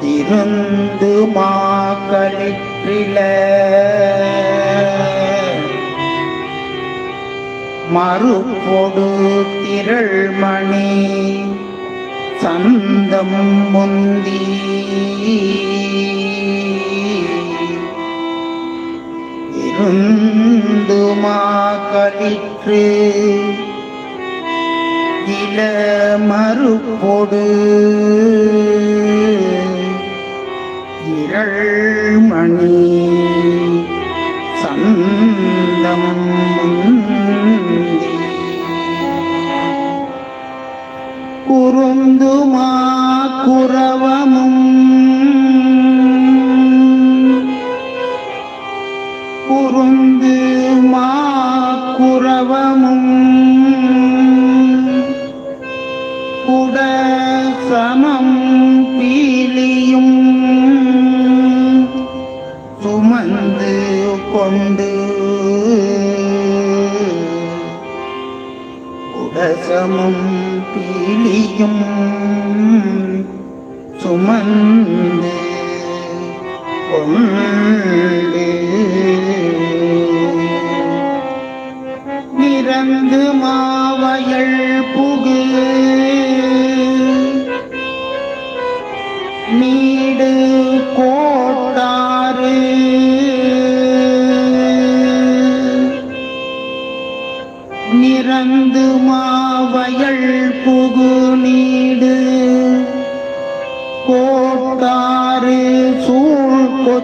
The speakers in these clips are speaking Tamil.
திருந்து மாக்களிற்றில மறுபொடு திரள்மணி சந்தம் முந்தி. இருந்து மாக்களிற்று இள மறுபொடு இரள்மணி சந்தம் முந்தி. குறுந்துமா குரவமும் குறுந்து மா குரவமும் கொண்டு உடசமும் பீலியும் சுமந்து கொண்டு நிறந்து மாவயல் புகு நீ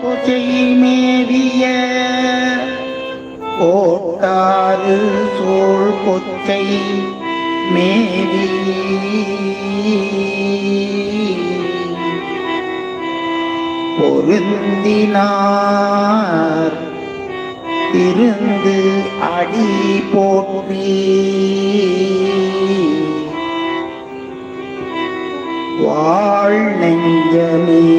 சூழ் மேவிய ஓட்டாறு சோழ் கொச்சை மேவி. பொருந்தினார் இருந்து அடி போற்றி. வாழ் நெஞ்சமே